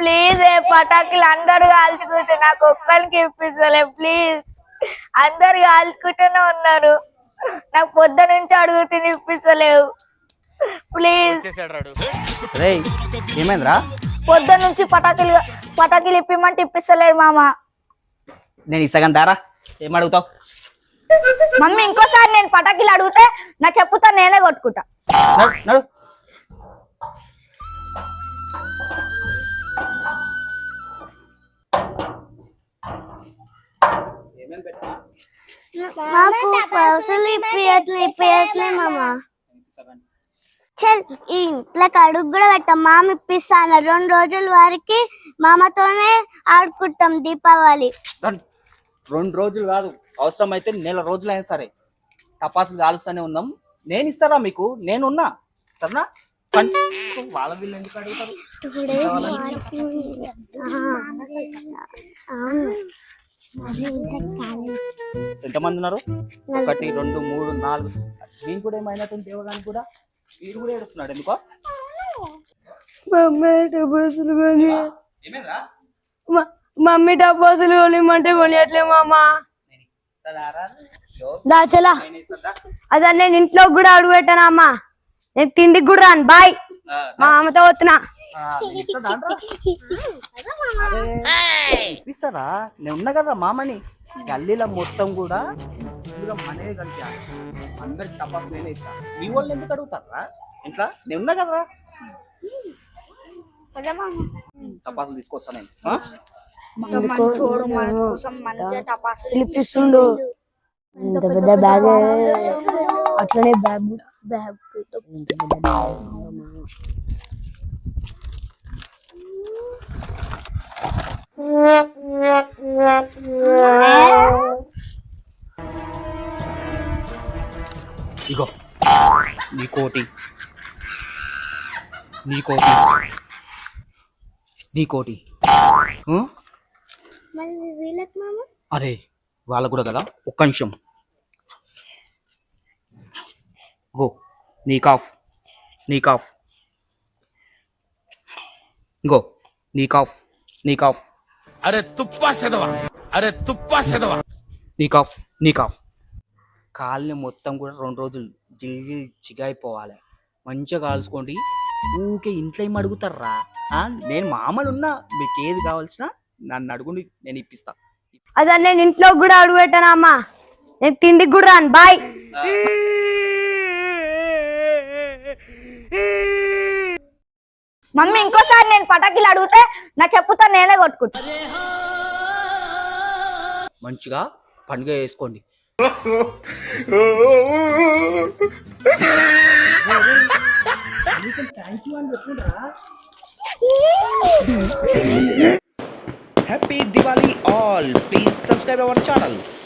Please ఏ పటాకులు అందరు కాల్చుకుంటే నాకు ఒక్కరికి ఇప్పిస్తలే ప్లీజ్. అందరు కాల్చుకుంటూనే ఉన్నారు. నాకు పొద్దు నుంచి అడుగుతుంది ఇప్పిస్తలేవు. ప్లీజ్. రే ఏమైందిరా? పొద్దు నుంచి పటాకులు పటాకులు ఇప్పిమంటే ఇప్పిస్తలేరు మామ. నేను ఇస్తాను దారా ఏం అడుగుతావు? మమ్మీ ఇంకోసారి నేను పటాకులు అడిగితే నా చెప్పుతో నేనే కొట్టుకుంటా. నడు. మాకు పైసలు ఇప్పియట్లే ఇప్పియట్లే మామ చల్ ఈ ఇంట్లోకి అడుగు కూడా పెట్టాం. మామ ఇప్పిస్తాను రెండు రోజుల వరకు మామతోనే ఆడుకుంటాం దీపావళి. రండి. రోజులు కాదు. అవసరం అయితే నెల రోజులు అయినా సరే. టపాసులు కాలుస్తూనే ఉన్నాం. నేను ఇస్తారా మీకు? నేనున్నా. సరేనా. వాళ్ళ వీళ్ళు ఎందుకు అడుగుతారు? ఎంతమంది ఉన్నారు? ఒకటి రెండు మూడు నాలుగు. దీని కూడా ఏమైనట్టు దేవగాని కూడా? వీడు కూడా ఏడుస్తున్నాడు ఎందుకో? మమ్మీ డబ్బులు మమ్మీ డబ్బులు కొనిమంటే కొనియట్లే మామ. నేను దాచలా నేను? అసలు నేను ఇంట్లో కూడా అడుగు పెట్టాను అమ్మా? నేను తిండికి కూడా రాను. బాయ్. మా అమ్మతో వస్తున్నా. నేను ఇస్తారా నేను ఉన్నా కదా మామని. గల్లీలో మొత్తం కూడా ఇందులో మనమే కలిపా అందరికి టపాస్ నేనే ఇస్తా. మీ వాళ్ళు ఎందుకు అడుగుతారా? ఇంట్లో నేను ఉన్నా కదా? టపాసులు తీసుకొస్తా నేను. మన పిలిపిస్తుండు ఇంత పెద్ద బ్యాగ్ అట్లనే బ్యాగ్. బ్యాగ్. ఇగో నీ కోటి నీ కోటి నీ కోటి వీళ్ళకి అరే వాళ్ళ కూడా కదా ఒక్క నిమిషం గో నీ కాఫ్ నీ కాఫ్ గో నీ కాఫ్ నీ కాఫ్ అరే తుప్పా సెదవా అరే తుప్పా సెదవా నీ కాఫ్ నీ కాఫ్ కాళ్ళని మొత్తం కూడా రెండు రోజులు జిల్లి చిగాయిపోవాలి. మంచిగా కాల్చుకోండి. ఊకే ఇంట్లో ఏం అడుగుతారా? నేను మామూలు ఉన్నా మీకు ఏది కావాల్సిన నన్ను అడుగుండి నేను ఇప్పిస్తా. అసలు నేను ఇంట్లో కూడా అడుగు పెట్టాను అమ్మా. నేను తిండికి కూడా రాను. బాయ్ మమ్మీ ఇంకోసారి నేను పటాకులు అడిగితే నా చెప్పుతో నేనే కొట్టుకుంటా. మంచిగా పండుగ చేసుకోండి. Happy Diwali all! Please subscribe our channel.